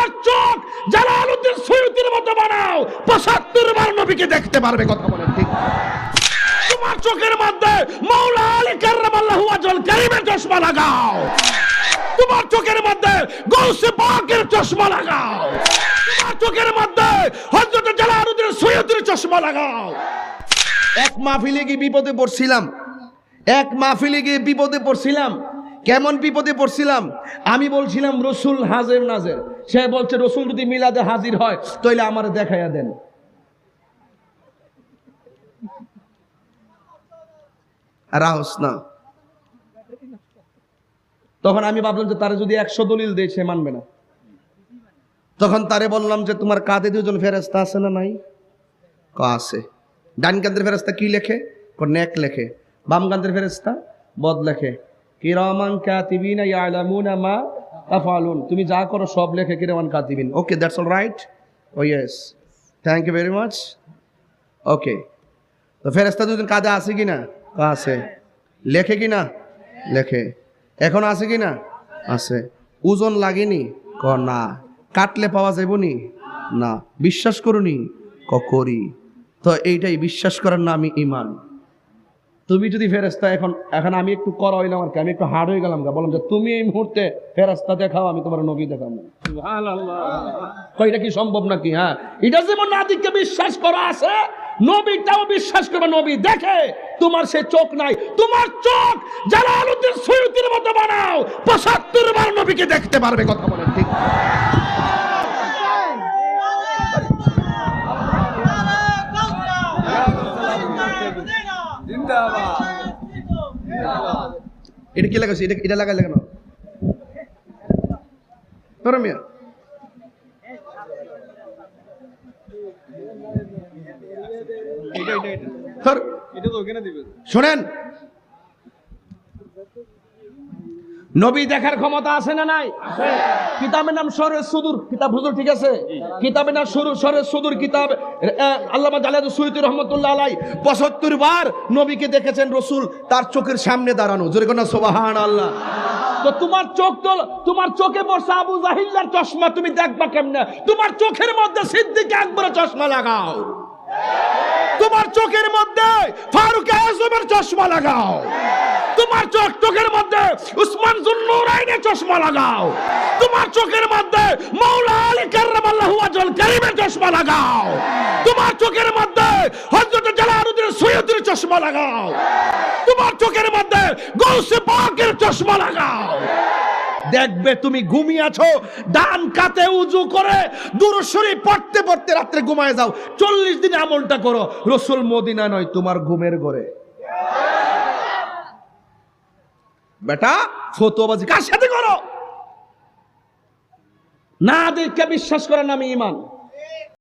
তোমার চোখ জালালউদ্দিন সৈয়দের মতো বানাও। পঁচাত্তর বার নবীকে দেখতে পারবে কথা বলেন ঠিক। তোমার চোখের মধ্যে মৌলা আলী কার্রামাল্লাহু আজল কারিমের চশমা লাগাও। তোমার চোখের মধ্যে গৌসে পাকের চশমা লাগাও। তোমার চোখের মধ্যে হযরত জালালউদ্দিন সৈয়দের চশমা লাগাও। এক মাহফিলে গিয়ে বিপদে পড়ছিলাম। এক মাহফিলে গিয়ে বিপদে পড়ছিলাম। কেমন বিপদে পড়ছিলাম? আমি বলছিলাম, রসুল হাজের নাজের। সে বলছে, রসুল যদি মিলাদে হাজির হয়, তাইলে আমার দেখাইয়া দেন। না। তখন আমি ভাবলাম যে তারা যদি একশো দলিল দেয়, সে মানবে না। তখন তারে বললাম যে, তোমার কাঁধে দুজন ফেরেস্তা আছে না নাই? ক, আছে। ডান কান্দের ফেরেস্তা কি লেখে? ক, নেক লেখে। বাম কান্দের ফেরেস্তা বদ লেখে, কিরামান কাতিবিনা ইয়ালামুনা মা তুমি যা করো সব লেখে কিরামান কাতিবিন। Okay that's all right oh yes thank you very much okay তো ফেরেস্তা দুজন কাজে আছে কি না আছে। লেখে কি না লেখে। এখন আছে কি না আছে। ওজন লাগেনি? ক, না। কাটলে পাওয়া যাইব নি? না। বিশ্বাস করুনি ক, করি। তো এইটাই, বিশ্বাস করার নামই ইমান তুমি যদি ফেরেস্তা এখন এখন আমি একটু করা হইলাম আর কি আমি একটু হার্ড হয়ে গেলাম গা। বললাম যে তুমি এই মুহূর্তে ফেরেস্তা দেখাও আমি তোমার নবী দেখাবো। এটা কি সম্ভব নাকি? হ্যাঁ। এটা যেমন নাদিককে বিশ্বাস করা আছে নবীটাও বিশ্বাস করবে নবী দেখে তোমার সে চোখ নাই। তোমার চোখ জালালউদ্দিন সৈয়দের মতো বানাও পঁচাত্তর বার নবীকে দেখতে পারবে কথা বলেন ঠিক। এটা কি লাগাইছে? এটা এটা লাগাইলে কেন? ধরো মিয়া। শোনেন। নবী দেখার ক্ষমতা আছে না নাই? কিতাবের নাম সরের সুদূর, কিতাব হুজুর, ঠিক আছে? কিতাবের নাম শুরু সরের সুদূর কিতাব আল্লামা জালাদ সুইতি রহমতুল্লাহ আলাই পঁচাত্তর বার নবীকে দেখেছেন রসুল, তার চোখের সামনে দাঁড়ানো। জোরে কোন সোবাহান আল্লাহ তো তোমার চোখ তো, তোমার চোখে বসে আবু জাহিল্লার চশমা তুমি দেখবা কেমনে? তোমার চোখের মধ্যে সিদ্দিক একবার চশমা লাগাও। তোমার চোখের মধ্যে ফারুক আজমের চশমা লাগাও। তোমার চোখ চোখের মধ্যে উসমান জুন্নুরাইনের চশমা লাগাও। তোমার চোখের মধ্যে মাওলা আলী কার্রামাল্লাহু আজল কারিমের চশমা লাগাও। তোমার চোখের মধ্যে হযরত জালালউদ্দিন সৈয়দের চশমা লাগাও। তোমার চোখের মধ্যে গৌসে পাকের চশমা লাগাও। দেখবে তুমি ঘুমিয়ে আছো, ডান কাতে উজু করে দূরসরি পড়তে পড়তে রাত্রে ঘুমায় যাও। চল্লিশ দিন আমলটা করো। রসুল মদিনা নয়, তোমার ঘুমের ঘরে। বেটা ফতোবাজি কার সাথে করো? না দেখে বিশ্বাস করার নামে ইমান।